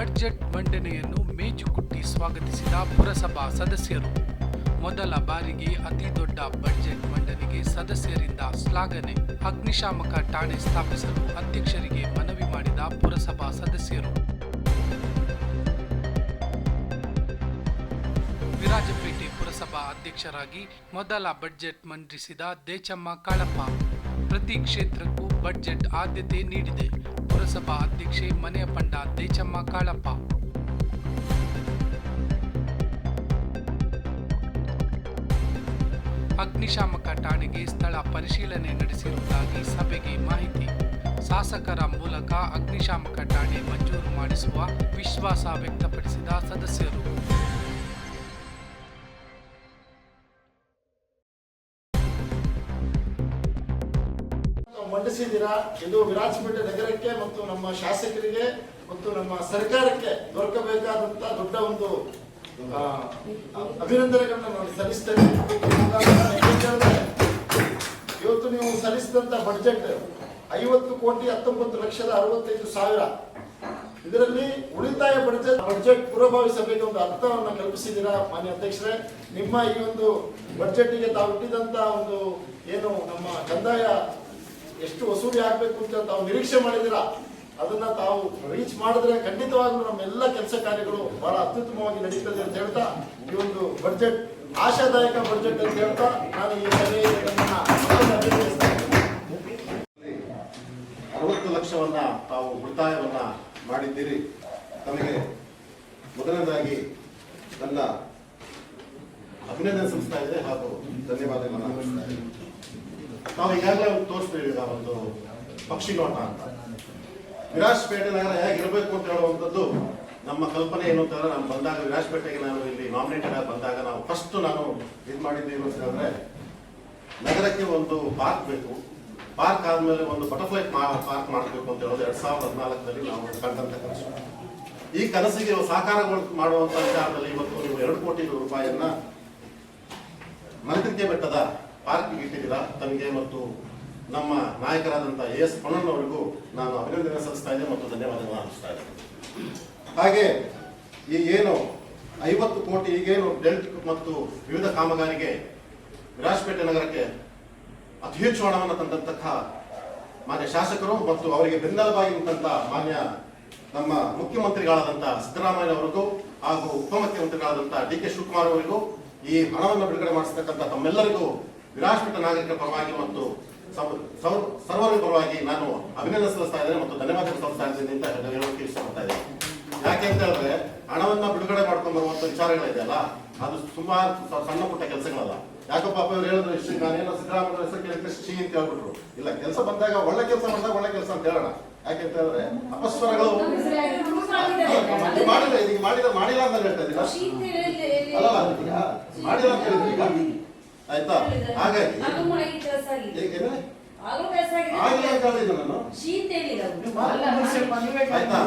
Budget ಮಂಡನೆಯನ್ನು ಮೇಜುಕುಟ್ಟಿ ಸ್ವಾಗತಿಸಿದ ಪುರಸಭಾ ಸದಸ್ಯರು. ಮೊದಲ ಬಾರಿಗೆ ಅತಿ ದೊಡ್ಡ ಬಜೆಟ್ ಮಂಡನೆಗೆ ಸದಸ್ಯರಿಂದ ಶ್ಲಾಘನೆ. ಅಗ್ನಿಶಾಮಕ ಠಾಣೆ ಸ್ಥಾಪಿಸಲು ಅಧ್ಯಕ್ಷರಿಗೆ ಮನವಿ ಮಾಡಿದ ಪುರಸಭಾ ಸದಸ್ಯರು. ವಿರಾಜಪೇಟೆ ಪುರಸಭಾ ಅಧ್ಯಕ್ಷರಾಗಿ ಮೊದಲ ಬಜೆಟ್ ಮಂಡಿಸಿದ ದೇಚಮ್ಮ ಕಾಳಪ್ಪ. ಪ್ರತಿ ಕ್ಷೇತ್ರಕ್ಕೂ ಬಜೆಟ್ ಆದ್ಯತೆ ನೀಡಿದೆ. ಪುರಸಭಾ ಅಧ್ಯಕ್ಷೆ ಮನೆಯ ಪಂಡ ದೇಚಮ್ಮ ಕಾಳಪ್ಪ. ಅಗ್ನಿಶಾಮಕ ಠಾಣೆಗೆ ಸ್ಥಳ ಪರಿಶೀಲನೆ ನಡೆಸಿರುವುದಾಗಿ ಸಭೆಗೆ ಮಾಹಿತಿ. ಶಾಸಕರ ಮೂಲಕ ಅಗ್ನಿಶಾಮಕ ಠಾಣೆ ಮಂಜೂರು ಮಾಡಿಸುವ ವಿಶ್ವಾಸ ವ್ಯಕ್ತಪಡಿಸಿದ ಸದಸ್ಯರು. ಮಂಡಿಸಿದ್ದೀರಾ ಇದು ವಿರಾಜಪೇಟೆ ನಗರಕ್ಕೆ ಮತ್ತು ನಮ್ಮ ಶಾಸಕರಿಗೆ ಮತ್ತು ನಮ್ಮ ಸರ್ಕಾರಕ್ಕೆ ದೊರಕಬೇಕಾದಂತ ದೊಡ್ಡ ಒಂದು ಅಭಿನಂದನೆಗಳನ್ನ ನಾನು ಸಲ್ಲಿಸ್ತೇನೆ. ಇವತ್ತು ನೀವು ಸಲ್ಲಿಸಿದಂತ ಬಡ್ಜೆಟ್ ಐವತ್ತು ಕೋಟಿ ಹತ್ತೊಂಬತ್ತು ಲಕ್ಷದ ಅರವತ್ತೈದು ಸಾವಿರ. ಇದರಲ್ಲಿ ಉಳಿತಾಯ ಬಡ್ಜೆಟ್ ಬಡ್ಜೆಟ್ ಪೂರ್ವಭಾವಿ ಒಂದು ಅರ್ಥವನ್ನು ಕಲ್ಪಿಸಿದ್ದೀರಾ ಮಾನ್ಯ ಅಧ್ಯಕ್ಷರೇ. ನಿಮ್ಮ ಈ ಒಂದು ಬಡ್ಜೆಟ್ಗೆ ತಾವು ಇಟ್ಟಿದಂತ ಒಂದು ಏನು ನಮ್ಮ ಕಂದಾಯ ಎಷ್ಟು ವಸೂಲಿ ಆಗ್ಬೇಕು ಅಂತ ತಾವು ನಿರೀಕ್ಷೆ ಮಾಡಿದ್ದೀರಾ ಅದನ್ನ ತಾವು ರೀಚ್ ಮಾಡಿದ್ರೆ ಖಂಡಿತವಾಗ್ಲೂ ನಮ್ಮೆಲ್ಲ ಕೆಲಸ ಕಾರ್ಯಗಳು ಬಹಳ ಅತ್ಯುತ್ತಮವಾಗಿ ನಡೀತದೆ ಅಂತ ಹೇಳ್ತಾ, ಈ ಒಂದು ಬಡ್ಜೆಟ್ ಆಶಾದಾಯಕ ಬಜೆಟ್ ಅಂತ ಹೇಳ್ತಾ ನಾನು ಈ. ಅರವತ್ತು ಲಕ್ಷವನ್ನ ತಾವು ಉಳಿತಾಯವನ್ನ ಮಾಡಿದ್ದೀರಿ ತಮಗೆ ಮೊದಲನೇದಾಗಿ ನನ್ನ ಅಭಿನಂದನೆ ಸಂಸ್ಥೆ ಇದೆ ಹಾಗೂ ಧನ್ಯವಾದಗಳನ್ನ ತಾವು ಈಗಾಗಲೇ ತೋರಿಸ್ತೀವಿ ಈಗ ಒಂದು ಪಕ್ಷಿ ನೋಟ ಅಂತ. ವಿರಾಜಪೇಟೆ ನಗರ ಹೇಗಿರಬೇಕು ಅಂತ ಹೇಳುವಂಥದ್ದು ನಮ್ಮ ಕಲ್ಪನೆ ಏನು ಅಂತ ಹೇಳಿದ್ರೆ ನಾನು ಬಂದಾಗ ವಿರಾಜಪೇಟೆಗೆ ನಾನು ಇಲ್ಲಿ ನಾಮಿನೇಟೆಡ್ ಆಗಿ ಬಂದಾಗ ನಾವು ಫಸ್ಟ್ ನಾನು ಇದು ಮಾಡಿದ್ದೇನು ಅಂತ ಹೇಳಿದ್ರೆ ನಗರಕ್ಕೆ ಒಂದು ಪಾರ್ಕ್ ಬೇಕು. ಪಾರ್ಕ್ ಆದ್ಮೇಲೆ ಒಂದು ಬಟರ್ಫ್ಲೈ ಪಾರ್ಕ್ ಮಾಡಬೇಕು ಅಂತ ಹೇಳೋದು ಎರಡ್ ಸಾವಿರದ ಹದಿನಾಲ್ಕರಲ್ಲಿ ನಾವು ಕಂಡಂತ ಕನಸು. ಈ ಕನಸಿಗೆ ಸಾಕಾರ ಮಾಡುವಂತ ವಿಚಾರದಲ್ಲಿ ಇವತ್ತು ನೀವು ಎರಡು ಕೋಟಿ ರೂಪಾಯಿಯನ್ನ ಮನಕರಿಕೆ ಬೆಟ್ಟದ ಪಾರ್ಕ್ ಇಟ್ಟಿದ್ದೀರಾ ತಮಗೆ ಮತ್ತು ನಮ್ಮ ನಾಯಕರಾದಂತಹ ಎ ಎಸ್ ಅವರಿಗೂ ನಾನು ಅಭಿನಂದನೆ ಸಲ್ಲಿಸ್ತಾ ಇದ್ದೇನೆ ಮತ್ತು ಧನ್ಯವಾದಗಳನ್ನು ಅರ್ಪಿಸ್ತಾ ಇದ್ದೇನೆ. ಹಾಗೆ ಈ ಏನು ಐವತ್ತು ಕೋಟಿ ಈಗೇನು ಡೆಲ್ಟ್ ಮತ್ತು ವಿವಿಧ ಕಾಮಗಾರಿಗೆ ವಿರಾಜಪೇಟೆ ನಗರಕ್ಕೆ ಅತಿ ಹೆಚ್ಚು ಹಣವನ್ನು ತಂದಂತಹ ಮಾನ್ಯ ಶಾಸಕರು ಮತ್ತು ಅವರಿಗೆ ಬೆನ್ನೆಲುಬಾಗಿ ನಿಂತ ಮಾನ್ಯ ನಮ್ಮ ಮುಖ್ಯಮಂತ್ರಿಗಳಾದಂಥ ಸಿದ್ದರಾಮಯ್ಯ ಅವರಿಗೂ ಹಾಗೂ ಉಪಮುಖ್ಯಮಂತ್ರಿಗಳಾದಂಥ ಡಿ ಕೆ ಶಿವಕುಮಾರ್ ಅವರಿಗೂ ಈ ಹಣವನ್ನು ಬಿಡುಗಡೆ ಮಾಡಿಸತಕ್ಕಂಥ ತಮ್ಮೆಲ್ಲರಿಗೂ ವಿರಾಜಪೇಟೆ ನಾಗರಿಕರ ಪರವಾಗಿ ಮತ್ತು ಸರ್ವರ ಪರವಾಗಿ ನಾನು ಅಭಿನಂದನೆ ಸಲ್ಲಿಸ್ತಾ ಇದ್ದೇನೆ ಮತ್ತು ಧನ್ಯವಾದ ಸಲ್ಲಿಸ್ತಾ ಇದ್ದೇನೆ ಅಂತ ಹೇಳೋಕೆ ಇಷ್ಟಪಡ್ತಾ ಇದ್ದೇನೆ. ಯಾಕೆ ಅಂತ ಹೇಳಿದ್ರೆ ಹಣವನ್ನ ಬಿಡುಗಡೆ ಮಾಡ್ಕೊಂಡು ಬರುವಂತ ವಿಚಾರಗಳಿದೆಯಲ್ಲ ಅದು ಸುಮಾರು ಸಣ್ಣ ಪುಟ್ಟ ಕೆಲಸಗಳಲ್ಲ. ಯಾಕಪ್ಪ ಪಾಪ ಇವ್ರು ಹೇಳಿದ್ರು ಇಷ್ಟು ನಾನೇನೋ ಸಿದ್ದರಾಮಯ್ಯ ಹೆಸರು ಕೇಳಿದ್ರೆ ಶ್ರೀ ಅಂತ ಹೇಳ್ಬಿಟ್ರು. ಇಲ್ಲ ಕೆಲಸ ಬಂದಾಗ ಒಳ್ಳೆ ಕೆಲಸ ಮಾಡಿದಾಗ ಒಳ್ಳೆ ಕೆಲಸ ಅಂತ ಹೇಳೋಣ. ಯಾಕೆ ಅಂತ ಹೇಳಿದ್ರೆ ಅಪಸ್ವರಗಳು ಮಾಡಿಲ್ಲ ಮಾಡಿಲ್ಲ ಅಂತ ಹೇಳ್ತಾ ಇದ್ದೀರಾ ಅಲ್ಲ ಮಾಡಿಲ್ಲ ಅಂತ ಹೇಳಿದ್ರಿ ಈಗ. ಆಯ್ತಾ? ಹಾಗಾಗಿ ನಾನು? ಆಯ್ತಾ?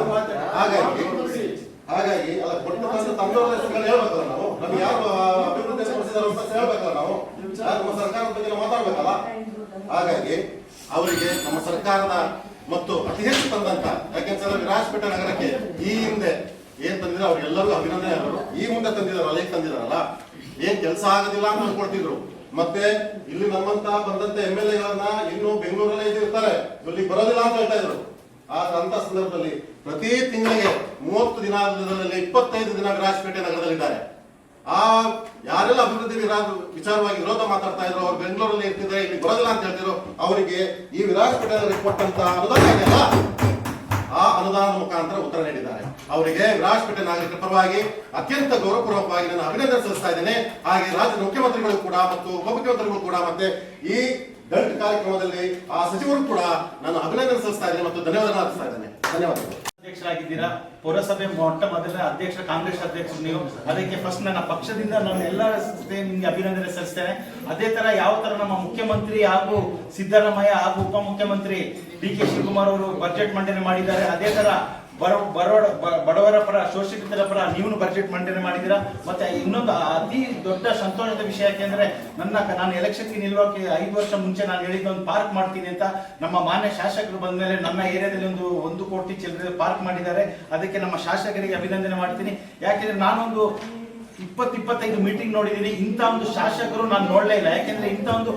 ಹಾಗಾಗಿ ಹಾಗಾಗಿ ಅಲ್ಲ ಕೊಟ್ಟು ತಂದ ಹೆಸರುಗಳು ಹೇಳ್ಬೇಕಲ್ಲ ನಾವು? ನಮ್ಗೆ ಯಾರು ಅಭಿವೃದ್ಧಿ ಪಡಿಸಿದಾರೆ ಅಂತ ಹೇಳ್ಬೇಕಲ್ಲ ನಾವು? ಯಾರು ನಮ್ಮ ಸರ್ಕಾರದ ಬಗ್ಗೆ ಮಾತಾಡ್ಬೇಕಲ್ಲ? ಹಾಗಾಗಿ ಅವರಿಗೆ ನಮ್ಮ ಸರ್ಕಾರದ ಮತ್ತು ಅತಿ ಹೆಚ್ಚು ತಂದಂತ ಯಾಕೆಂದ್ರೆ ರಾಜಪೇಟೆ ನಗರಕ್ಕೆ ಈ ಹಿಂದೆ ಏನ್ ತಂದಿದ್ರೆ? ಅವ್ರಿಗೆಲ್ಲರಿಗೂ ಅಭಿನಂದನೆ ಅವರು ಈ ಮುಂದೆ ತಂದಿದಾರಲ್ಲ ಈಗ ತಂದಿದಾರಲ್ಲ ಏನ್ ಕೆಲಸ ಆಗೋದಿಲ್ಲ ಅಂತ ಅನ್ಕೊಳ್ತಿದ್ರು. ಮತ್ತೆ ಇಲ್ಲಿ ನಮ್ಮಂತ ಬಂದಂತ ಎಂ ಎಲ್ ಎಗಳನ್ನ ಇನ್ನು ಬೆಂಗಳೂರಲ್ಲೇ ಇದ್ದಿರ್ತಾರೆ. ಇಲ್ಲಿ ಬರೋದಿಲ್ಲ ಅಂತ ಹೇಳ್ತಾ ಇದ್ರು. ಅಂತ ಸಂದರ್ಭದಲ್ಲಿ ಪ್ರತಿ ತಿಂಗಳಿಗೆ ಮೂವತ್ತು ದಿನದಲ್ಲಿ ಇಪ್ಪತ್ತೈದು ದಿನ ವಿರಾಜಪೇಟೆ ನಗರದಲ್ಲಿದ್ದಾರೆ. ಆ ಯಾರೆಲ್ಲ ಅಭಿವೃದ್ಧಿ ವಿಚಾರವಾಗಿ ವಿರೋಧ ಮಾತಾಡ್ತಾ ಇದ್ರು, ಅವ್ರು ಬೆಂಗಳೂರಲ್ಲಿ ಇರ್ತಿದ್ರೆ ಇಲ್ಲಿ ಬರೋದಿಲ್ಲ ಅಂತ ಹೇಳ್ತಿದ್ರು, ಅವರಿಗೆ ಈ ವಿರಾಜಪೇಟೆ ಕೊಟ್ಟಂತ ಅನುದಾನ ಇದೆಯಲ್ಲ ಆ ಅನುದಾನದ ಮುಖಾಂತರ ಉತ್ತರ ನೀಡಿದ್ದಾರೆ. ಅವರಿಗೆ ವಿರಾಜಪೇಟೆ ನಾಗರಿಕರ ಪರವಾಗಿ ಅತ್ಯಂತ ಗೌರವಪೂರ್ವಕವಾಗಿ ನಾನು ಅಭಿನಂದನೆ ಸಲ್ಲಿಸ್ತಾ ಇದ್ದೇನೆ. ಹಾಗೆ ರಾಜ್ಯದ ಮುಖ್ಯಮಂತ್ರಿಗಳು ಕೂಡ ಮತ್ತು ಉಪಮುಖ್ಯಮಂತ್ರಿಗಳು ಕೂಡ ಮತ್ತೆ ಈ ದಲಿತ ಕಾರ್ಯಕ್ರಮದಲ್ಲಿ ಆ ಸಚಿವರು ಕೂಡ ನಾನು ಅಭಿನಂದನೆ ಸಲ್ಲಿಸ್ತಾ ಇದ್ದೇನೆ ಮತ್ತು ಧನ್ಯವಾದ ಅರ್ಪಿಸ್ತಾ ಇದ್ದೇನೆ. ಧನ್ಯವಾದಗಳು. ಅಧ್ಯಕ್ಷರಾಗಿದ್ದೀರಾ? ಪುರಸಭೆ ಮೊಟ್ಟ ಮೊದಲ ಅಧ್ಯಕ್ಷ, ಕಾಂಗ್ರೆಸ್ ಅಧ್ಯಕ್ಷರು ನೀವು. ಅದಕ್ಕೆ ಫಸ್ಟ್ ನನ್ನ ಪಕ್ಷದಿಂದ ನಾನು ಎಲ್ಲ ನಿಮಗೆ ಅಭಿನಂದನೆ ಸಲ್ಲಿಸ್ತೇನೆ. ಅದೇ ತರ ಯಾವ ತರ ನಮ್ಮ ಮುಖ್ಯಮಂತ್ರಿ ಹಾಗೂ ಸಿದ್ದರಾಮಯ್ಯ ಹಾಗೂ ಉಪಮುಖ್ಯಮಂತ್ರಿ ಡಿ ಕೆ ಶಿವಕುಮಾರ್ ಅವರು ಬಜೆಟ್ ಮಂಡನೆ ಮಾಡಿದ್ದಾರೆ. ಅದೇ ತರ ಬರೋ ಬಡವರ ಬಡವರ ಪರ ಶೋಷಿತರ ಪರ ನೀವು ಬಜೆಟ್ ಮಂಡನೆ ಮಾಡಿದ್ದೀರಾ? ಮತ್ತೆ ಇನ್ನೊಂದು ಅತಿ ದೊಡ್ಡ ಸಂತೋಷದ ವಿಷಯ ಯಾಕೆಂದ್ರೆ ನನ್ನ ನಾನು ಎಲೆಕ್ಷನ್ಗೆ ನಿಲ್ಲೋಕೆ ಐದು ವರ್ಷ ಮುಂಚೆ ನಾನು ಹೇಳಿದ್ದೆ ಒಂದು ಪಾರ್ಕ್ ಮಾಡ್ತೀನಿ ಅಂತ ನಮ್ಮ ಮಾನ್ಯ ಶಾಸಕರು ಬಂದ ಮೇಲೆ ನನ್ನ ಏರಿಯಾದಲ್ಲಿ ಒಂದು ಒಂದು ಕೋಟಿ ಚಿಲ್ಲರೆ ಪಾರ್ಕ್ ಮಾಡಿದ್ದಾರೆ. ಅದಕ್ಕೆ ನಮ್ಮ ಶಾಸಕರಿಗೆ ಅಭಿನಂದನೆ ಮಾಡ್ತೀನಿ. ಯಾಕೆಂದ್ರೆ ನಾನೊಂದು ಇಪ್ಪತ್ತಿಪ್ಪತ್ತೈದು ಮೀಟಿಂಗ್ ನೋಡಿದ್ದೀನಿ. ಇಂಥ ಒಂದು ಶಾಸಕರು ನಾನು ನೋಡಲೇ ಇಲ್ಲ. ಯಾಕೆಂದ್ರೆ ಇಂಥ ಒಂದು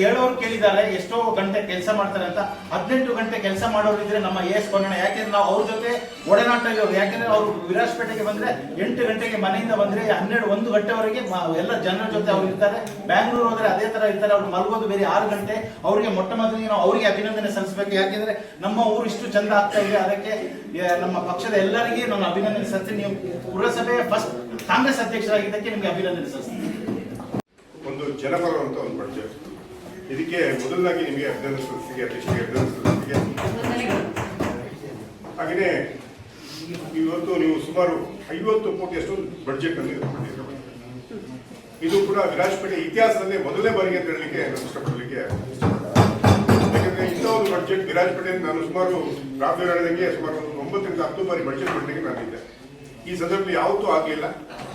ಹೇಳೋರು ಕೇಳಿದ್ದಾರೆ, ಎಷ್ಟೋ ಗಂಟೆ ಕೆಲಸ ಮಾಡ್ತಾರೆ ಅಂತ. ಹದಿನೆಂಟು ಗಂಟೆ ಕೆಲಸ ಮಾಡೋರು ಇದ್ರೆ ನಮ್ಮ ಎಸ್ ಕೊಂಡಣ ಯಾಕೆಂದ್ರೆ ನಾವು ಅವ್ರ ಜೊತೆ ಒಡನಾಟ ಇರೋರು ಯಾಕೆಂದ್ರೆ ಅವರು ವಿರಾಜಪೇಟೆಗೆ ಬಂದ್ರೆ ಎಂಟು ಗಂಟೆಗೆ ಮನೆಯಿಂದ ಬಂದ್ರೆ ಹನ್ನೆರಡು, ಒಂದು ಗಂಟೆವರೆಗೆ ಎಲ್ಲ ಜನರ ಜೊತೆ ಅವ್ರು ಇರ್ತಾರೆ. ಬ್ಯಾಂಗ್ಳೂರ್ ಹೋದ್ರೆ ಅದೇ ತರ ಇರ್ತಾರೆ, ಅವ್ರು ಮಲಗೋದು ಬೇರೆ ಆರು ಗಂಟೆ. ಅವರಿಗೆ ಮೊಟ್ಟ ಮೊದಲಿಗೆ ನಾವು ಅವರಿಗೆ ಅಭಿನಂದನೆ ಸಲ್ಲಿಸಬೇಕು. ಯಾಕೆಂದ್ರೆ ನಮ್ಮ ಊರು ಇಷ್ಟು ಚಂದ ಆಗ್ತಾ ಇದೆ, ಅದಕ್ಕೆ ನಮ್ಮ ಪಕ್ಷದ ಎಲ್ಲರಿಗೆ ನಾನು ಅಭಿನಂದನೆ ಸಲ್ಲಿಸ್ತೀನಿ. ನೀವು ಪುರಸಭೆ ಫಸ್ಟ್ ಕಾಂಗ್ರೆಸ್ ಅಧ್ಯಕ್ಷರಾಗಿದ್ದಕ್ಕೆ ನಿಮಗೆ ಅಭಿನಂದನೆ ಸಲ್ಲಿಸ್ತೀನಿ. ಒಂದು ಜನಪರವಂತ ಒಂದು ಬಡ್ಜೆಟ್ ಇದಕ್ಕೆ ಮೊದಲಾಗಿ ನಿಮಗೆ ಅಭಿನಂದನೆ ಅಧ್ಯಕ್ಷರಿಗೆ ಅಭಿನಂದನೆ ಹಾಗೆಯೇ ಇವತ್ತು ನೀವು ಸುಮಾರು ಐವತ್ತು ಕೋಟಿಯಷ್ಟು ಬಡ್ಜೆಟ್ ಅನ್ನು ಇದು ಕೂಡ ವಿರಾಜಪೇಟೆ ಇತಿಹಾಸದಲ್ಲೇ ಮೊದಲನೇ ಬಾರಿಗೆ ಅಂತ ಹೇಳಲಿಕ್ಕೆ ನಾನು ಇಷ್ಟಪಡಲಿಕ್ಕೆ ಯಾಕಂದ್ರೆ ಇಂಥ ಒಂದು ಬಡ್ಜೆಟ್ ವಿರಾಜಪೇಟೆ ನಾನು ಸುಮಾರು ಹೇಳಿದಂಗೆ ಸುಮಾರು ಒಂದು ಒಂಬತ್ತರಿಂದ ಹತ್ತು ಬಾರಿ ಬಡ್ಜೆಟ್ ಮಾಡಲಿಕ್ಕೆ ನಾನಿದ್ದೆ ಈ ಸಂದರ್ಭದಲ್ಲಿ ಯಾವತ್ತೂ ಆಗಲಿಲ್ಲ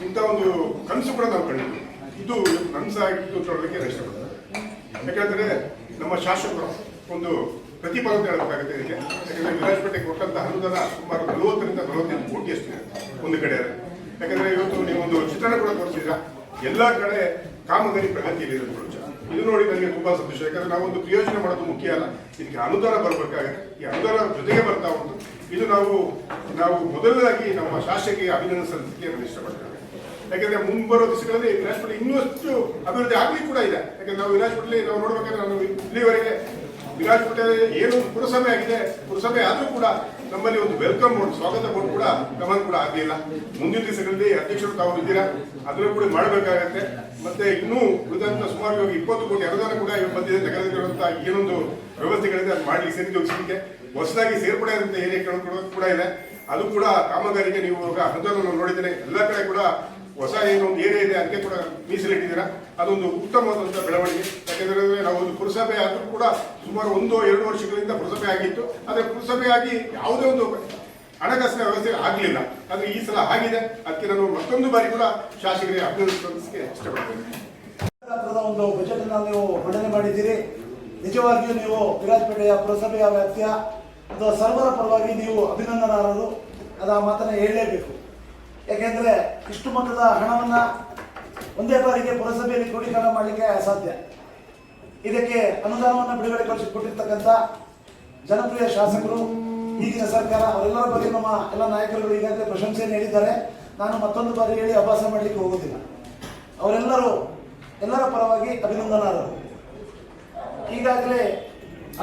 ಇಂಥ ಒಂದು ಕನಸು ಕೂಡ ನಾವು ಕಂಡಿದ್ದು ಇದು ನನ್ನ ಹೇಳಲಿಕ್ಕೆ ನಾನು ಇಷ್ಟಪಡ್ತೇನೆ. ಯಾಕೆಂದರೆ ನಮ್ಮ ಶಾಸಕರು ಒಂದು ಪ್ರತಿಫಲ ಹೇಳಬೇಕಾಗುತ್ತೆ ಇದಕ್ಕೆ. ಯಾಕಂದ್ರೆ ವಿರಾಜಪೇಟೆಗೆ ಕೊಟ್ಟಂತ ಅನುದಾನ ಸುಮಾರು ನಲವತ್ತರಿಂದ ನಲವತ್ತೈದು ಕೋಟಿಯಷ್ಟು ಒಂದು ಕಡೆ ಯಾಕಂದರೆ ಇವತ್ತು ನೀವು ಒಂದು ಚಿತ್ರಣ ಕೂಡ ತೋರಿಸಿದ್ರ. ಎಲ್ಲಾ ಕಡೆ ಕಾಮಗಾರಿ ಪ್ರಗತಿಯಲ್ಲಿ ಇರೋದು ಇದು ನೋಡಿ ನನಗೆ ತುಂಬಾ ಸಂತೋಷ. ಯಾಕಂದ್ರೆ ನಾವೊಂದು ಪ್ರಯೋಜನ ಮಾಡೋದು ಮುಖ್ಯ ಅಲ್ಲ. ಇದಕ್ಕೆ ಅನುದಾನ ಬರಬೇಕಾಗುತ್ತೆ. ಈ ಅನುದಾನ ಜೊತೆಗೆ ಬರ್ತಾ ಉಂಟು. ಇದು ನಾವು ನಾವು ಮೊದಲನೇದಾಗಿ ನಮ್ಮ ಶಾಸಕಿಗೆ ಅಭಿನಂದನೆ ಸಲ್ಲಿಸಲಿಕ್ಕೆ ನಾನು ಇಷ್ಟಪಡ್ತೇನೆ. ಯಾಕಂದ್ರೆ ಮುಂಬರೋ ದಿವಸಗಳಲ್ಲಿ ವಿರಾಜಪೇಟೆ ಇನ್ನಷ್ಟು ಅಭಿವೃದ್ಧಿ ಆಗಲಿ ಕೂಡ ಇದೆ. ಯಾಕಂದ್ರೆ ನಾವು ವಿರಾಜಪೇಟೆಯಲ್ಲಿ ನಾವು ನೋಡ್ಬೇಕಾದ್ರೆ ನಾವು ಇಲ್ಲಿವರೆಗೆ ವಿರಾಜಪೇಟೆ ಏನು ಪುರಸಭೆ ಆಗಿದೆ. ಪುರಸಭೆ ಆದರೂ ಕೂಡ ನಮ್ಮಲ್ಲಿ ಒಂದು ವೆಲ್ಕಮ್ ಬೋರ್ಡ್ ಸ್ವಾಗತ ಬೋರ್ಡ್ ಕೂಡ ಗಮನ ಕೂಡ ಆಗಲಿಲ್ಲ. ಮುಂದಿನ ದಿವಸಗಳಲ್ಲಿ ಅಧ್ಯಕ್ಷರು ತಾವು ಇದ್ದೀರಾ? ಅದನ್ನು ಕೂಡ ಮಾಡಬೇಕಾಗತ್ತೆ. ಮತ್ತೆ ಇನ್ನೂ ಉಳಿದಂತ ಸುಮಾರು ಇವಾಗ ಇಪ್ಪತ್ತು ಕೋಟಿ ಅನುದಾನ ಕೂಡ ಇವಾಗ ಬಂದಿದೆ. ನಗರದಲ್ಲಿರುವಂತಹ ಏನೊಂದು ವ್ಯವಸ್ಥೆಗಳಿದೆ, ಅದು ಮಾಡ್ಲಿಕ್ಕೆ ಸರಿದೂಗಿಸಲಿಕ್ಕೆ ಹೊಸದಾಗಿ ಸೇರ್ಪಡೆ ಆದಂತ ಏರಿಯಾಗಳು ಕೂಡ ಕೂಡ ಇದೆ. ಅದು ಕೂಡ ಕಾಮಗಾರಿಗೆ ನೀವು ಅನುದಾನವನ್ನು ನೋಡಿದರೆ ಎಲ್ಲ ಕಡೆ ಕೂಡ ಹೊಸ ಏನು ಒಂದು ಏರಿಯಾ ಅದಕ್ಕೆ ಕೂಡ ಮೀಸಲಿಟ್ಟಿದ್ದೀರಾ ಅದೊಂದು ಉತ್ತಮವಾದಂಥ ಬೆಳವಣಿಗೆ. ಯಾಕೆಂದ್ರೆ ನಾವು ಒಂದು ಪುರಸಭೆ ಆದರೂ ಕೂಡ ಸುಮಾರು ಒಂದು, ಎರಡು ವರ್ಷಗಳಿಂದ ಪುರಸಭೆ ಆಗಿತ್ತು. ಆದರೆ ಪುರಸಭೆಯಾಗಿ ಯಾವುದೇ ಒಂದು ಹಣಕಾಸಿನ ವ್ಯವಸ್ಥೆ ಆಗಲಿಲ್ಲ. ಆದರೆ ಈ ಸಲ ಆಗಿದೆ. ಅದಕ್ಕೆ ನಾನು ಮತ್ತೊಂದು ಬಾರಿ ಕೂಡ ಶಾಸಕರಿಗೆ ಅಭಿನಂದಿಸೋದಕ್ಕೆ ಇಷ್ಟಪಡ್ತೇನೆ. ಒಂದು ಬಜೆಟ್ ನೀವು ಮಂಡನೆ ಮಾಡಿದ್ದೀರಿ. ನಿಜವಾಗಿಯೂ ನೀವು ವಿರಾಜಪೇಟೆಯ ಪುರಸಭೆಯ ವ್ಯಾಪ್ತಿಯ ಅಥವಾ ಸರ್ವರ ಪರವಾಗಿ ನೀವು ಅಭಿನಂದನಾರರು ಅದ ಮಾತನ್ನ ಹೇಳಲೇಬೇಕು. ಯಾಕೆಂದ್ರೆ ಇಷ್ಟು ಮೊತ್ತದ ಹಣವನ್ನು ಒಂದೇ ಬಾರಿಗೆ ಪುರಸಭೆಯಲ್ಲಿ ಕ್ರೋಢೀಕರಣ ಮಾಡಲಿಕ್ಕೆ ಅಸಾಧ್ಯ. ಇದಕ್ಕೆ ಅನುದಾನವನ್ನು ಬಿಡುಗಡೆ ಕೊಟ್ಟಿರ್ತಕ್ಕಂಥ ಜನಪ್ರಿಯ ಶಾಸಕರು, ಈಗಿನ ಸರ್ಕಾರ, ಅವರೆಲ್ಲರ ಬಗ್ಗೆ ನಮ್ಮ ಎಲ್ಲ ನಾಯಕರುಗಳು ಈಗಾಗಲೇ ಪ್ರಶಂಸೆಯನ್ನು ಹೇಳಿದ್ದಾರೆ. ನಾನು ಮತ್ತೊಂದು ಬಾರಿ ಹೇಳಿ ಅಭ್ಯಾಸ ಮಾಡಲಿಕ್ಕೆ ಹೋಗುದಿಲ್ಲ. ಅವರೆಲ್ಲರೂ, ಎಲ್ಲರ ಪರವಾಗಿ ಅಭಿನಂದನಾರರು ಈಗಾಗಲೇ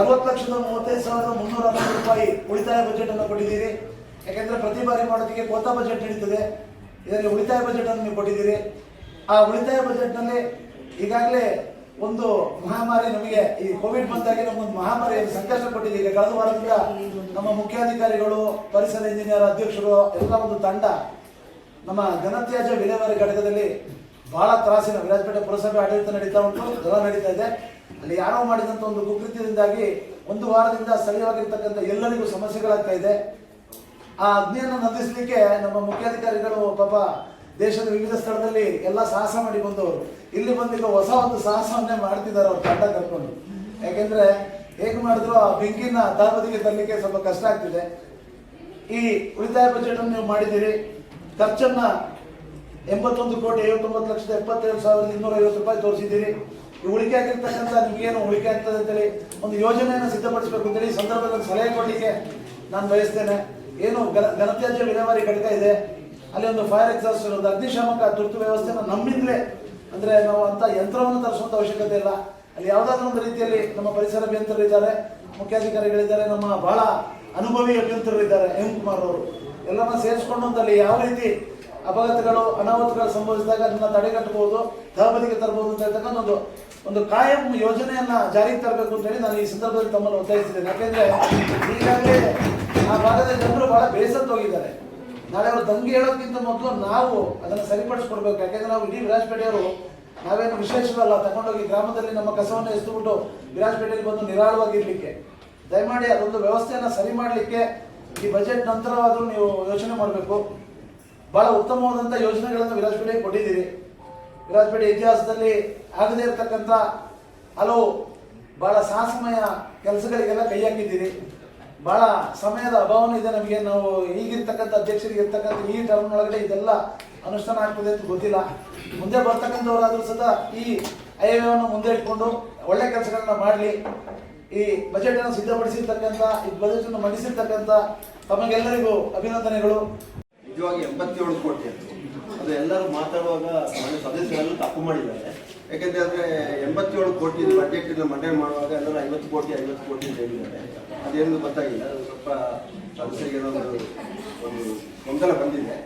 ಅರವತ್ತು ಲಕ್ಷದ ಮೂವತ್ತೈದು ಸಾವಿರದ ಮುನ್ನೂರ ಅರವತ್ತು ರೂಪಾಯಿ ಉಳಿತಾಯ ಬಜೆಟ್ ಅನ್ನು ಕೊಟ್ಟಿದ್ದೀರಿ. ಯಾಕೆಂದ್ರೆ ಪ್ರತಿ ಬಾರಿ ಮಾಡೋದಕ್ಕೆ ಕೋತಾ ಬಜೆಟ್ ನಡೀತದೆ. ಇದರಲ್ಲಿ ಉಳಿತಾಯ ಬಜೆಟ್ ಅನ್ನು ನೀವು ಕೊಟ್ಟಿದ್ದೀರಿ. ಆ ಉಳಿತಾಯ ಬಜೆಟ್ನಲ್ಲಿ ಈಗಾಗಲೇ ಒಂದು ಮಹಾಮಾರಿ ನಮಗೆ ಈ ಕೋವಿಡ್ ಬಂದಾಗಿ ಒಂದು ಮಹಾಮಾರಿ ಸಂಕಷ್ಟ ಕೊಟ್ಟಿದ್ದೀರಿ ಕಳೆದ ವಾರದಿಂದ ನಮ್ಮ ಮುಖ್ಯಾಧಿಕಾರಿಗಳು, ಪರಿಸರ ಇಂಜಿನಿಯರ್ ಅಧ್ಯಕ್ಷರು ಎಲ್ಲ ಒಂದು ತಂಡ ನಮ್ಮ ಘನತ್ಯಾಜ್ಯ ವಿಲೇವಾರಿ ಘಟಕದಲ್ಲಿ ಬಹಳ ತ್ರಾಸಿನ ವಿರಾಜಪೇಟೆ ಪುರಸಭೆ ಆಡಳಿತ ನಡೀತಾ ಉಂಟು ಜಲ ನಡೀತಾ ಇದೆ. ಅಲ್ಲಿ ಯಾರೋ ಮಾಡಿದಂತ ಒಂದು ಕುಕೃತ್ಯದಿಂದಾಗಿ ಒಂದು ವಾರದಿಂದ ಸ್ಥಳೀಯವಾಗಿರ್ತಕ್ಕಂಥ ಎಲ್ಲರಿಗೂ ಸಮಸ್ಯೆಗಳಾಗ್ತಾ ಇದೆ. ಆ ಅಗ್ನಿಯನ್ನು ನಂದಿಸಲಿಕ್ಕೆ ನಮ್ಮ ಮುಖ್ಯಾಧಿಕಾರಿಗಳು ಪಾಪ ದೇಶದ ವಿವಿಧ ಸ್ಥಳದಲ್ಲಿ ಎಲ್ಲ ಸಾಹಸ ಮಾಡಿ ಬಂದವರು. ಇಲ್ಲಿ ಬಂದೀಗ ಹೊಸ ಒಂದು ಸಾಹಸವನ್ನೇ ಮಾಡ್ತಿದ್ದಾರೆ ಅವ್ರು ತಂಡ ಕರ್ಕೊಂಡು. ಯಾಕೆಂದ್ರೆ ಹೇಗೆ ಮಾಡಿದ್ರು, ಆ ಬೆಂಕಿನ ತಾಪದಿಗೆ ತರಲಿಕ್ಕೆ ಸ್ವಲ್ಪ ಕಷ್ಟ ಆಗ್ತಿದೆ. ಈ ಉಳಿತಾಯ ಬಜೆಟ್ ಅನ್ನು ನೀವು ಮಾಡಿದ್ದೀರಿ. ಖರ್ಚನ್ನ ಎಂಬತ್ತೊಂದು ಕೋಟಿ ಐವತ್ತೊಂಬತ್ತು ಲಕ್ಷದ ಎಪ್ಪತ್ತೇಳು ಸಾವಿರದ ಇನ್ನೂರ ಐವತ್ತು ರೂಪಾಯಿ ತೋರಿಸಿದ್ದೀರಿ. ಉಳಿಕೆ ಆಗಿರ್ತಕ್ಕಂಥ ನಿಮಗೇನು ಉಳಿಕೆ ಆಗ್ತದೆ ಅಂತೇಳಿ ಒಂದು ಯೋಜನೆಯನ್ನು ಸಿದ್ಧಪಡಿಸಬೇಕು ಅಂತೇಳಿ ಈ ಸಂದರ್ಭದಲ್ಲಿ ಸಲಹೆ ಕೊಡಲಿಕ್ಕೆ ನಾನು ಬಯಸ್ತೇನೆ. ಏನು ಘನ ಘನತ್ಯಾಜ್ಯ ವಿಲೇವಾರಿ ಘಟಕ ಇದೆ? ಅಲ್ಲಿ ಒಂದು ಫೈರ್ ಎಕ್ಸಾಸ್ಟ್ ಒಂದು ಅಗ್ನಿಶಾಮಕ ತುರ್ತು ವ್ಯವಸ್ಥೆನ ನಮ್ಮಿಂದಲೇ ಅಂದ್ರೆ ನಾವು ಅಂತ ಯಂತ್ರವನ್ನು ತರಿಸುವಂತ ಅವಶ್ಯಕತೆ ಇಲ್ಲ. ಅಲ್ಲಿ ಯಾವುದಾದ್ರೂ ಒಂದು ರೀತಿಯಲ್ಲಿ ನಮ್ಮ ಪರಿಸರ ಅಭಿಯಂತರರು ಇದ್ದಾರೆ, ಮುಖ್ಯಾಧಿಕಾರಿಗಳಿದ್ದಾರೆ, ನಮ್ಮ ಬಹಳ ಅನುಭವಿ ಅಭಿಯಂತರರು ಇದ್ದಾರೆ, ಎಂ ಕುಮಾರ್ ಅವರು. ಎಲ್ಲರನ್ನ ಸೇರಿಸ್ಕೊಂಡು ಅಲ್ಲಿ ಯಾವ ರೀತಿ ಅಪಘಾತಗಳು, ಅನಾಹುತಗಳು ಸಂಭವಿಸಿದಾಗ ಅದನ್ನ ತಡೆಗಟ್ಟಬಹುದು ತಹಬದಿಗೆ ತರಬಹುದು ಅಂತ ಹೇಳ್ತಕ್ಕಂಥ ಒಂದು ಒಂದು ಕಾಯಂ ಯೋಜನೆಯನ್ನ ಜಾರಿಗೆ ತರಬೇಕು ಅಂತ ಹೇಳಿ ನಾನು ಈ ಸಂದರ್ಭದಲ್ಲಿ ತಮ್ಮನ್ನು ಒತ್ತಾಯಿಸಿದ್ದೇನೆ. ಯಾಕೆಂದ್ರೆ ಈಗಾಗಲೇ ಆ ಭಾಗದ ಜನರು ಬಹಳ ಬೇಸತ್ತು ಹೋಗಿದ್ದಾರೆ. ನಾಳೆ ಅವರು ದಂಗೆ ಹೇಳೋದಕ್ಕಿಂತ ಮೊದಲು ನಾವು ಅದನ್ನು ಸರಿಪಡಿಸ್ಕೊಡ್ಬೇಕು. ಯಾಕೆಂದ್ರೆ ನಾವು ಇಡೀ ವಿರಾಜಪೇಟೆಯವರು ನಾವೇನು ವಿಶೇಷವಲ್ಲ, ತಗೊಂಡೋಗಿ ಗ್ರಾಮದಲ್ಲಿ ನಮ್ಮ ಕಸವನ್ನು ಎಸ್ತುಬಿಟ್ಟು ವಿರಾಜಪೇಟೆಯಲ್ಲಿ ಬಂದು ನಿರಾಳವಾಗಿರ್ಲಿಕ್ಕೆ. ದಯಮಾಡಿ ಅದೊಂದು ವ್ಯವಸ್ಥೆಯನ್ನು ಸರಿ ಮಾಡಲಿಕ್ಕೆ ಈ ಬಜೆಟ್ ನಂತರವಾದರೂ ನೀವು ಯೋಚನೆ ಮಾಡಬೇಕು. ಬಹಳ ಉತ್ತಮವಾದಂಥ ಯೋಜನೆಗಳನ್ನು ವಿರಾಜಪೇಟೆಗೆ ಕೊಟ್ಟಿದ್ದೀರಿ. ವಿರಾಜಪೇಟೆ ಇತಿಹಾಸದಲ್ಲಿ ಆಗದೇ ಇರತಕ್ಕಂಥ ಹಲವು ಬಹಳ ಸಾಹಸಮಯ ಕೆಲಸಗಳಿಗೆಲ್ಲ ಕೈ ಹಾಕಿದ್ದೀರಿ. ಬಹಳ ಸಮಯದ ಅಭಾವನೂ ಇದೆ ನಮಗೆ. ನಾವು ಈಗಿರ್ತಕ್ಕಂಥ ಅಧ್ಯಕ್ಷರಿಗೆ ಇರ್ತಕ್ಕಂಥ ಈ ಟರ್ಮ್ ಒಳಗಡೆ ಇದೆಲ್ಲ ಅನುಷ್ಠಾನ ಆಗ್ತದೆ ಅಂತ ಗೊತ್ತಿಲ್ಲ. ಮುಂದೆ ಬರ್ತಕ್ಕಂಥವರಾದರೂ ಸಹ ಈ ಅಯವ್ಯವನ್ನು ಮುಂದೆ ಇಟ್ಕೊಂಡು ಒಳ್ಳೆ ಕೆಲಸಗಳನ್ನ ಮಾಡಲಿ. ಈ ಬಜೆಟ್ ಅನ್ನು ಸಿದ್ಧಪಡಿಸಿರ್ತಕ್ಕಂಥ, ಈ ಬಜೆಟ್ ಅನ್ನು ಮಂಡಿಸಿರ್ತಕ್ಕಂಥ ತಮಗೆಲ್ಲರಿಗೂ ಅಭಿನಂದನೆಗಳು. ನಿಜವಾಗಿ ಎಂಬತ್ತೇಳು ಕೋಟಿ ಅದು ಎಲ್ಲರೂ ಮಾತಾಡುವಾಗ ಸದಸ್ಯರೆಲ್ಲ ತಪ್ಪು ಮಾಡಿದ್ದಾರೆ. ಯಾಕೆಂದ್ರೆ ಅಂದ್ರೆ ಎಂಬತ್ತೇಳು ಕೋಟಿ ಬಜೆಟ್ ಮಂಡನೆ ಮಾಡುವಾಗ ಎಲ್ಲರೂ ಐವತ್ತು ಕೋಟಿ ಐವತ್ತು ಕೋಟಿ ಅಂತ ಹೇಳಿದ್ದಾರೆ. ಅದೇನು ಗೊತ್ತಾಗಿಲ್ಲ. ಅದು ಸ್ವಲ್ಪ ಸದಸ್ಯರಿಗೆ ಒಂದು ಗೊಂದಲ ಬಂದಿದೆ.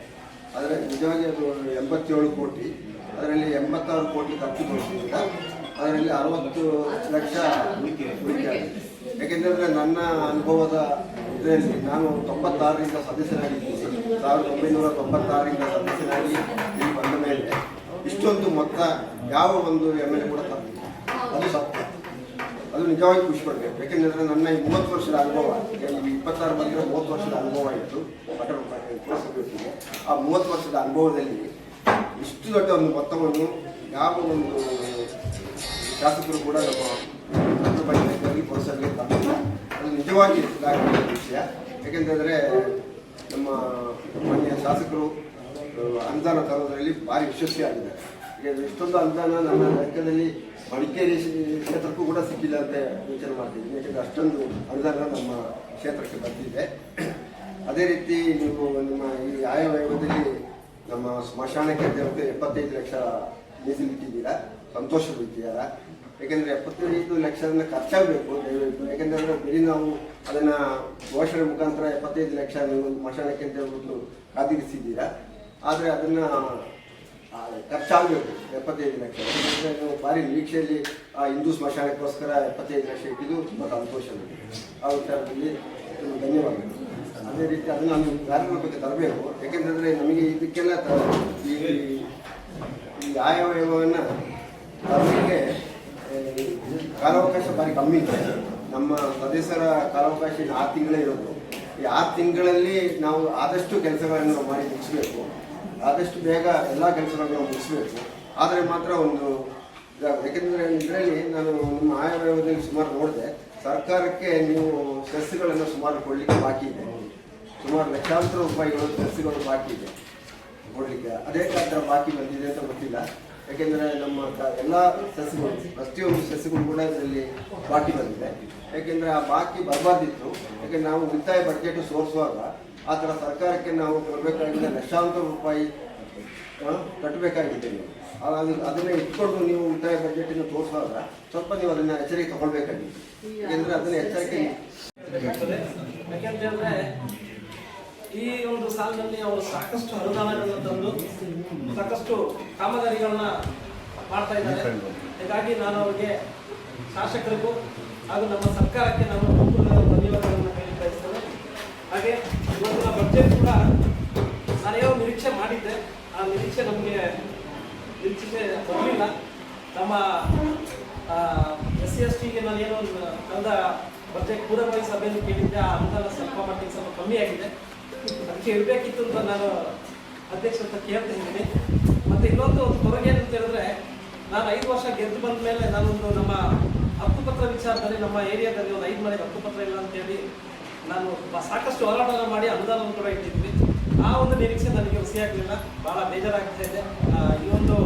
ಆದರೆ ನಿಜವಾಗಿ ಅದು ಎಂಬತ್ತೇಳು ಕೋಟಿ. ಅದರಲ್ಲಿ ಎಂಬತ್ತಾರು ಕೋಟಿ ಖರ್ಚು ತೋರಿಸಿಲ್ಲ ಅದರಲ್ಲಿ ಅರವತ್ತು ಲಕ್ಷ ಉಳಿಕೆ ಯಾಕೆಂತಂದರೆ ನನ್ನ ಅನುಭವದ ಇದರಲ್ಲಿ ನಾನು ತೊಂಬತ್ತಾರರಿಂದ ಸದಸ್ಯನಾಗಿದ್ದೀನಿ ಸಾವಿರದ ಒಂಬೈನೂರ ತೊಂಬತ್ತಾರರಿಂದ ಸದಸ್ಯನಾಗಿ ಈ ಬಂದ ಮೇಲೆ ಇಷ್ಟೊಂದು ಮೊತ್ತ ಯಾವ ಒಂದು ಎಂ ಎಲ್ ಎ ಕೂಡ ತಪ್ಪಿಲ್ಲ. ಅದು ಸತ್ಯ. ಅದು ನಿಜವಾಗಿ ಖುಷಿ ಪಡಬೇಕು. ಯಾಕೆಂದ್ರೆ ನನ್ನ ಮೂವತ್ತು ವರ್ಷದ ಅನುಭವ ಇಪ್ಪತ್ತಾರು ಬಂದರೆ ಮೂವತ್ತು ವರ್ಷದ ಅನುಭವ ಇತ್ತು. ಆ ಮೂವತ್ತು ವರ್ಷದ ಅನುಭವದಲ್ಲಿ ಇಷ್ಟು ದೊಡ್ಡ ಒಂದು ಮೊತ್ತವನ್ನು ಯಾವ ಒಂದು ಶಾಸಕರು ಕೂಡ ನಮ್ಮ ಪಂಚಾಯತ್ನಲ್ಲಿ ಅದು ನಿಜವಾಗಿ ವಿಷಯ. ಯಾಕೆಂತಂದರೆ ನಮ್ಮ ಮಾನ್ಯ ಶಾಸಕರು ಅನುದಾನ ತರೋದ್ರಲ್ಲಿ ಭಾರಿ ಆಗಿದೆ. ಈಗ ಇಷ್ಟೊಂದು ಅನುದಾನ ನನ್ನ ಲೆಕ್ಕದಲ್ಲಿ ಮಡಿಕೇರಿ ಕ್ಷೇ- ಕ್ಷೇತ್ರಕ್ಕೂ ಕೂಡ ಸಿಕ್ಕಿಲ್ಲ ಅಂತ ಯೋಚನೆ ಮಾಡ್ತೀನಿ ಯಾಕೆಂದರೆ ಅಷ್ಟೊಂದು ಅನುದಾನ ನಮ್ಮ ಕ್ಷೇತ್ರಕ್ಕೆ ಬಂದಿದೆ ಅದೇ ರೀತಿ ನೀವು ನಿಮ್ಮ ಈ ಆಯವ್ಯಯದಲ್ಲಿ ನಮ್ಮ ಸ್ಮಶಾನಕ್ಕೆ ದೇವತೆ ಎಪ್ಪತ್ತೈದು ಲಕ್ಷ ಮೀಸಲಿಟ್ಟಿದ್ದೀರಾ ಸಂತೋಷ ಬಿಟ್ಟಿದ್ದೀರಾ. ಯಾಕೆಂದರೆ ಎಪ್ಪತ್ತೈದು ಲಕ್ಷದಿಂದ ಖರ್ಚಾಗಬೇಕು ದಯವಿಟ್ಟು. ಯಾಕೆಂದರೆ ಬರೀ ನಾವು ಅದನ್ನು ಘೋಷಣೆ ಮುಖಾಂತರ ಎಪ್ಪತ್ತೈದು ಲಕ್ಷ ನೀವು ಸ್ಮಶಾನಕ್ಕೆ ಅಂತ ಹೇಳ್ಬಿಟ್ಟು ಕಾದಿರಿಸಿದ್ದೀರಾ ಆದರೆ ಅದನ್ನು ಖರ್ಚಾಗಬೇಕು, ಎಪ್ಪತ್ತೈದು ಲಕ್ಷ. ನಾವು ಭಾರಿ ನಿರೀಕ್ಷೆಯಲ್ಲಿ ಆ, ಹಿಂದೂ ಸ್ಮಶಾನಕ್ಕೋಸ್ಕರ ಎಪ್ಪತ್ತೈದು ಲಕ್ಷ ಇಟ್ಟಿದ್ದು ತುಂಬ ಸಂತೋಷ ಆ ವಿಚಾರದಲ್ಲಿ ಧನ್ಯವಾದಗಳು. ಅದೇ ರೀತಿ ಅದನ್ನು ನಾನು ಕಾರ್ಯಕ್ರಮಕ್ಕೆ ತರಬೇಕು. ಯಾಕೆಂತಂದರೆ ನಮಗೆ ಇದಕ್ಕೆಲ್ಲ ಈ ಆಯವ್ಯಯವನ್ನು ತರಲಿಕ್ಕೆ ಕಾಲಾವಕಾಶ ಭಾರಿ ಕಮ್ಮಿ ಇದೆ. ನಮ್ಮ ಸದಸ್ಯರ ಕಾಲಾವಕಾಶ ಆರು ತಿಂಗಳೇ ಇರೋದು. ಈ ಆರು ತಿಂಗಳಲ್ಲಿ ನಾವು ಆದಷ್ಟು ಕೆಲಸಗಳನ್ನು ನಾವು ಮಾಡಿ ಮುಗಿಸ್ಬೇಕು. ಆದಷ್ಟು ಬೇಗ ಎಲ್ಲ ಕೆಲಸಗಳನ್ನು ನಾವು ಮುಗಿಸ್ಬೇಕು. ಆದರೆ ಮಾತ್ರ ಒಂದು ಯಾಕೆಂದರೆ ಇದರಲ್ಲಿ ನಾನು ನಿಮ್ಮ ಆಯವ್ಯಯದಲ್ಲಿ ಸುಮಾರು ನೋಡಿದೆ. ಸರ್ಕಾರಕ್ಕೆ ನೀವು ಸಸ್ಯಗಳನ್ನು ಸುಮಾರು ಕೊಡಲಿಕ್ಕೆ ಬಾಕಿ ಇದೆ. ಸುಮಾರು ಲಕ್ಷಾಂತರ ರೂಪಾಯಿಗಳು ಸಸ್ಯಗಳು ಬಾಕಿ ಇದೆ. ಕೊಡಲಿಕ್ಕೆ ಅದೇ ಥರ ಬಾಕಿ ಬಂದಿದೆ ಅಂತ ಗೊತ್ತಿಲ್ಲ. ಯಾಕೆಂದರೆ ನಮ್ಮ ಎಲ್ಲ ಸಸ್ಯಗಳು, ಪ್ರತಿಯೊಂದು ಸಸ್ಯಗಳು ಕೂಡ ಇದರಲ್ಲಿ ಬಾಕಿ ಬಂದಿದೆ. ಯಾಕೆಂದರೆ ಆ ಬಾಕಿ ಬರಬಾರ್ದಿತ್ತು. ಯಾಕೆಂದ್ರೆ ನಾವು ಉಳಿತಾಯ ಬಜೆಟ್ ಸೋರಿಸುವಾಗ ಆ ಥರ ಸರ್ಕಾರಕ್ಕೆ ನಾವು ಕೊಡಬೇಕಾಗಿದ್ದ ಲಕ್ಷಾಂತರ ರೂಪಾಯಿ ಕಟ್ಟಬೇಕಾಗಿದೆ ನೀವು. ಅದು, ಅದನ್ನ ಇಟ್ಕೊಂಡು ನೀವು ಉಳಿತಾಯ ಬಜೆಟನ್ನು ತೋರಿಸುವಾಗ ಸ್ವಲ್ಪ ನೀವು ಅದನ್ನು ಎಚ್ಚರಿಕೆ ತಗೊಳ್ಬೇಕಾಗಿತ್ತು. ಯಾಕೆಂದರೆ ಅದನ್ನು ಎಚ್ಚರಿಕೆ ಯಾಕೆಂತಂದ್ರೆ ಈ ಒಂದು ಸಾಲಿನಲ್ಲಿ ಅವರು ಸಾಕಷ್ಟು ಅನುದಾನಗಳನ್ನು ತಂದು ಸಾಕಷ್ಟು ಕಾಮಗಾರಿಗಳನ್ನ ಮಾಡ್ತಾ ಇದ್ದಾರೆ. ಹೀಗಾಗಿ ನಾನು ಅವರಿಗೆ ಶಾಸಕರಿಗೂ ಹಾಗೂ ನಮ್ಮ ಸರ್ಕಾರಕ್ಕೆ ನಾನು ಪೂರ್ಣ ಧನ್ಯವಾದಗಳನ್ನು ಹೇಳಿ ಬಯಸ್ತೇನೆ. ಹಾಗೆ ಇವತ್ತಿನ ಬಜೆಟ್ ಕೂಡ ನಾನು ಯಾವ ನಿರೀಕ್ಷೆ ಮಾಡಿದ್ದೆ. ಆ ನಿರೀಕ್ಷೆ ನಮಗೆ ನಿರೀಕ್ಷೆ ಬರಲಿಲ್ಲ. ನಮ್ಮ ಎಸ್ ಸಿ ಎಸ್ ಟಿಗೆ ನಾನು ಏನೋ ತಂದ ಬಜೆಟ್ ಪೂರ್ವಭಾವಿ ಸಭೆಯಲ್ಲಿ ಕೇಳಿದ್ದೆ. ಆ ಅನುದಾನ ಸ್ವಲ್ಪ ಮಟ್ಟಿಗೆ ಸ್ವಲ್ಪ ಕಮ್ಮಿ ಆಗಿದೆ. ಅದಕ್ಕೆ ಅಂತ ನಾನು ಅಧ್ಯಕ್ಷ ಅಂತ ಕೇಳ್ತಾ ಇದ್ದೀನಿ. ಮತ್ತೆ ಇನ್ನೊಂದು ಕೊರಗೆ ಅಂತ ಹೇಳಿದ್ರೆ, ನಾನು ಐದು ವರ್ಷ ಗೆದ್ದು ಬಂದ ಮೇಲೆ ನಾನೊಂದು ನಮ್ಮ ಹಕ್ಕುಪತ್ರ ವಿಚಾರದಲ್ಲಿ ನಮ್ಮ ಏರಿಯಾದಲ್ಲಿ ಒಂದು ಐದು ಮನೆಗೆ ಹಕ್ಕುಪತ್ರ ಇಲ್ಲ ಅಂತೇಳಿ ನಾನು ಸಾಕಷ್ಟು ಹೋರಾಟ ಮಾಡಿ ಅನುದಾನವನ್ನು ಕೂಡ ಇಟ್ಟಿದ್ವಿ ಆ ಒಂದು ನಿರೀಕ್ಷೆ ನನಗೆ ಹುಸಿಯಾಗಲಿಲ್ಲ ಬಹಳ ಬೇಜಾರಾಗ್ತಾ ಇದೆ. ಈ ಒಂದು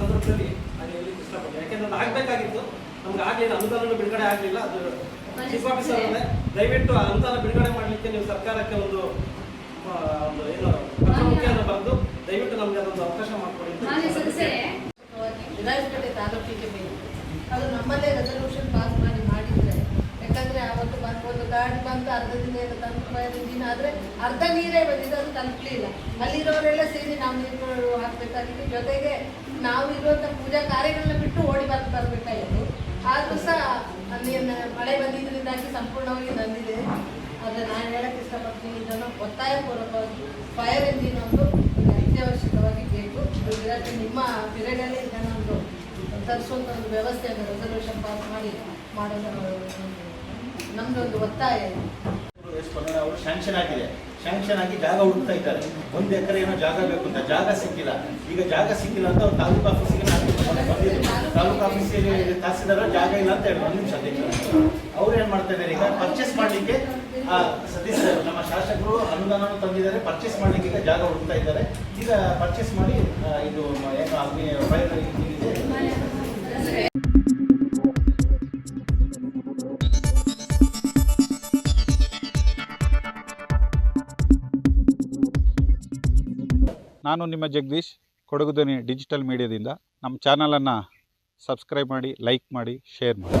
ಸಂದರ್ಭದಲ್ಲಿ ನಾನು ಹೇಳಲಿಕ್ಕೆ ಇಷ್ಟಪಡ್ತೀನಿ. ಯಾಕೆಂದ್ರೆ ಅದು ಆಗಬೇಕಾಗಿತ್ತು. ನಮ್ಗೆ ಆಗಲಿಲ್ಲ ಅನುದಾನ ಬಿಡುಗಡೆ ಆಗಲಿಲ್ಲ. ಅದು ಚೀಫ್ ಆಫೀಸರ್ ದಯವಿಟ್ಟು ಆ ಅನುದಾನ ಬಿಡುಗಡೆ ಮಾಡಲಿಕ್ಕೆ ನೀವು ಸರ್ಕಾರಕ್ಕೆ ಒಂದು ಒಂದು ಏನು ಬಂದು ದಯವಿಟ್ಟು ನಮಗೆ ಅವಕಾಶ ಮಾಡಿಕೊಡಿ ಅದು ನಮ್ಮಲ್ಲೇ ರೆಸಲ್ಯೂಷನ್ ಪಾಸ್ ಮಾಡಿ ಮಾಡಿದ್ರೆ. ಯಾಕಂದ್ರೆ ಅವತ್ತು ಬಂದು ಒಂದು ಗಾಡಿ ಅರ್ಧ ದಿನ ಏನು ತಲುಪ ದಿನ ಆದ್ರೆ ಅರ್ಧ ನೀರೇ ಬಂದಿದೆ, ಅದು ತಲುಪಲಿಲ್ಲ ಅಲ್ಲಿರೋರೆಲ್ಲ ಸೇರಿ ನಾವು ನೀರು ಹಾಕ್ಬೇಕಾಗಿತ್ತು. ಜೊತೆಗೆ ನಾವು ಇರುವಂತ ಪೂಜಾ ಕಾರ್ಯಗಳನ್ನ ಬಿಟ್ಟು ಓಡಿ ಬಂದು ಬರ್ಬೇಕಾಗಿತ್ತು. ಆದ್ರೂ ಸಹ ಅಲ್ಲಿ ಮಳೆ ಬಂದಿದ್ದರಿಂದಾಗಿ ಸಂಪೂರ್ಣವಾಗಿ ನಂದಿದೆ ಆದರೆ ನಾನು ಹೇಳಕ್ಕೆ ಇಷ್ಟಪಡ್ತೀನಿ ಇದನ್ನು ಒತ್ತಾಯಪೂರ್ವಕವಾಗಿ ಫೈರ್ ಇಂಜಿನ್ ಒಂದು ಅತ್ಯವಶ್ಯಕವಾಗಿ ಬೇಕು. ಇದು ನಿಮ್ಮ ಪಿರಿಯಡಲ್ಲಿ ಇದನ್ನೊಂದು ತರಿಸುವಂಥ ಒಂದು ವ್ಯವಸ್ಥೆಯನ್ನು ರೆಸಲ್ಯೂಷನ್ ಪಾಸ್ ಮಾಡಿ ಮಾಡೋದು ನಮ್ಮದೊಂದು ಒತ್ತಾಯ ಇದೆ. ಸ್ಪಂದನೆ ಅವರು ಸ್ಯಾಂಕ್ಷನ್ ಆಗಿದೆ ಸ್ಯಾಂಕ್ಷನ್ ಆಗಿ ಜಾಗ ಹುಡುಕ್ತಾ ಇದ್ದಾರೆ. ಒಂದು ಎಕರೆ ಏನೋ ಜಾಗ ಬೇಕು ಅಂತ. ಜಾಗ ಸಿಕ್ಕಿಲ್ಲ. ಈಗ ಜಾಗ ಸಿಕ್ಕಿಲ್ಲ ಅಂತ ಅವ್ರು ತಾಲೂಕು ಆಫೀಸಿಗೆ ತಾಲೂಕು ಆಫೀಸಿಗೆ ತಹಸೀಲ್ದಾರ ಜಾಗ ಇಲ್ಲ ಅಂತ ಹೇಳಿ ಒಂದು ನಿಮಿಷ ಅವ್ರು ಏನು ಮಾಡ್ತಾ ಇದ್ದಾರೆ ಈಗ? ಪರ್ಚೇಸ್ ಮಾಡಲಿಕ್ಕೆ ಸದಸ್ಯರು ನಮ್ಮ ಶಾಸಕರು ಅನುದಾನವನ್ನು ತಂದಿದ್ದಾರೆ ಪರ್ಚೇಸ್ ಮಾಡಲಿಕ್ಕೆ ಈಗ ಜಾಗ ಹುಡುಕ್ತಾ ಇದ್ದಾರೆ. ಈಗ ಪರ್ಚೇಸ್ ಮಾಡಿ ಇದು ಏನು ಅಗ್ನಿ ಫೈರ್ ನಾನು ನಿಮ್ಮ ಜಗದೀಶ್, ಕೊಡಗು ಧ್ವನಿ ಡಿಜಿಟಲ್ ಮೀಡಿಯಾದಿಂದ ನಮ್ಮ ಚಾನಲನ್ನು ಸಬ್ಸ್ಕ್ರೈಬ್ ಮಾಡಿ ಲೈಕ್ ಮಾಡಿ ಶೇರ್ ಮಾಡಿ.